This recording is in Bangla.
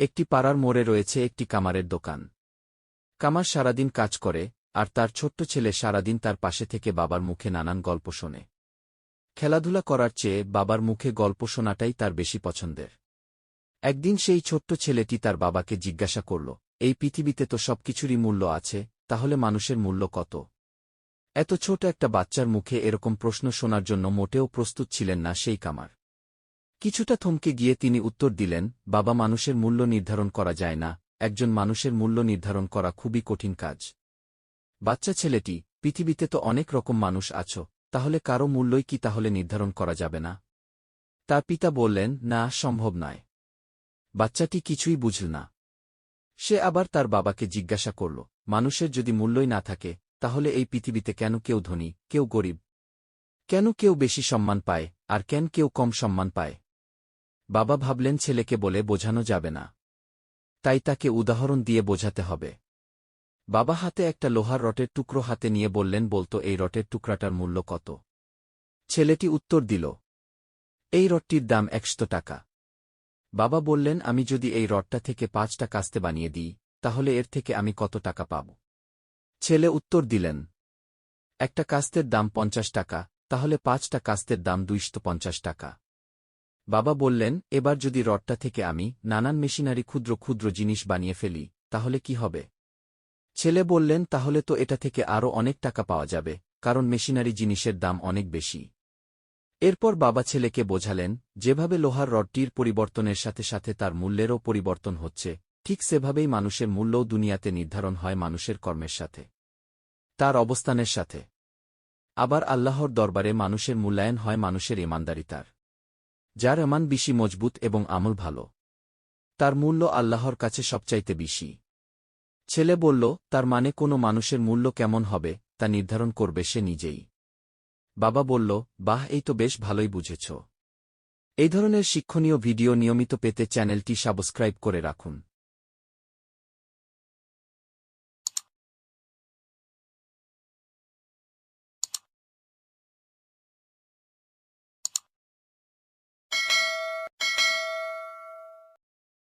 একটি পাড়ার মোড়ে রয়েছে একটি কামারের দোকান। কামার সারাদিন কাজ করে, আর তার ছোট্ট ছেলে সারাদিন তার পাশে থেকে বাবার মুখে নানান গল্প শোনে। খেলাধুলা করার চেয়ে বাবার মুখে গল্প শোনাটাই তার বেশি পছন্দের। একদিন সেই ছোট্ট ছেলেটি তার বাবাকে জিজ্ঞাসা করল, এই পৃথিবীতে তো সবকিছুরই মূল্য আছে, তাহলে মানুষের মূল্য কত? এত ছোট একটা বাচ্চার মুখে এরকম প্রশ্ন শোনার জন্য মোটেও প্রস্তুত ছিলেন না সেই কামার। কিছুটা থমকে গিয়ে তিনি উত্তর দিলেন, বাবা মানুষের মূল্য নির্ধারণ করা যায় না, একজন মানুষের মূল্য নির্ধারণ করা খুবই কঠিন কাজ। বাচ্চা ছেলেটি, পৃথিবীতে তো অনেক রকম মানুষ আছো, তাহলে কারও মূল্যই কি তাহলে নির্ধারণ করা যাবে না? তার পিতা বললেন, না, সম্ভব নয়। বাচ্চাটি কিছুই বুঝল না। সে আবার তার বাবাকে জিজ্ঞাসা করল, মানুষের যদি মূল্যই না থাকে, তাহলে এই পৃথিবীতে কেন কেউ ধনী, কেউ গরিব? কেন কেউ বেশি সম্মান পায়, আর কেন কেউ কম সম্মান পায়? বাবা ভাবলেন ছেলেকে বলে বোঝানো যাবে না। তাই তাকে উদাহরণ দিয়ে বোঝাতে হবে। বাবা হাতে একটা লোহার রটের টুকরো হাতে নিয়ে বললেন, বলতো, এই রটের টুকরাটার মূল্য কত? ছেলেটি উত্তর দিল, এই রটটির দাম একশত টাকা। বাবা বললেন, আমি যদি এই রডটা থেকে পাঁচটা কাস্তে বানিয়ে দিই, তাহলে এর থেকে আমি কত টাকা পাব? ছেলে উত্তর দিলেন, একটা কাস্তের দাম পঞ্চাশ টাকা, তাহলে পাঁচটা কাস্তের দাম দুইশত পঞ্চাশ টাকা। বাবা বললেন, এবার যদি রডটা থেকে আমি নানান মেশিনারি ক্ষুদ্র ক্ষুদ্র জিনিস বানিয়ে ফেলি, তাহলে কি হবে? ছেলে বললেন, তাহলে তো এটা থেকে আরও অনেক টাকা পাওয়া যাবে, কারণ মেশিনারি জিনিসের দাম অনেক বেশি। এরপর বাবা ছেলেকে বোঝালেন, যেভাবে লোহার রডটির পরিবর্তনের সাথে সাথে তার মূল্যেরও পরিবর্তন হচ্ছে, ঠিক সেভাবেই মানুষের মূল্যও দুনিয়াতে নির্ধারণ হয় মানুষের কর্মের সাথে, তার অবস্থানের সাথে। আবার আল্লাহর দরবারে মানুষের মূল্যায়ন হয় মানুষের ইমানদারিতার যার এমান বেশি মজবুত এবং আমল ভালো। তার মূল্য আল্লাহর কাছে সবচাইতে বেশি। ছেলে বলল, তার মানে কোনো মানুষের মূল্য কেমন হবে, তা নির্ধারণ করবে সে নিজেই। বাবা বলল, বাহ, এই তো বেশ ভালোই বুঝেছ। এই ধরনের শিক্ষণীয় ভিডিও নিয়মিত পেতে চ্যানেলটি সাবস্ক্রাইব করে রাখুন।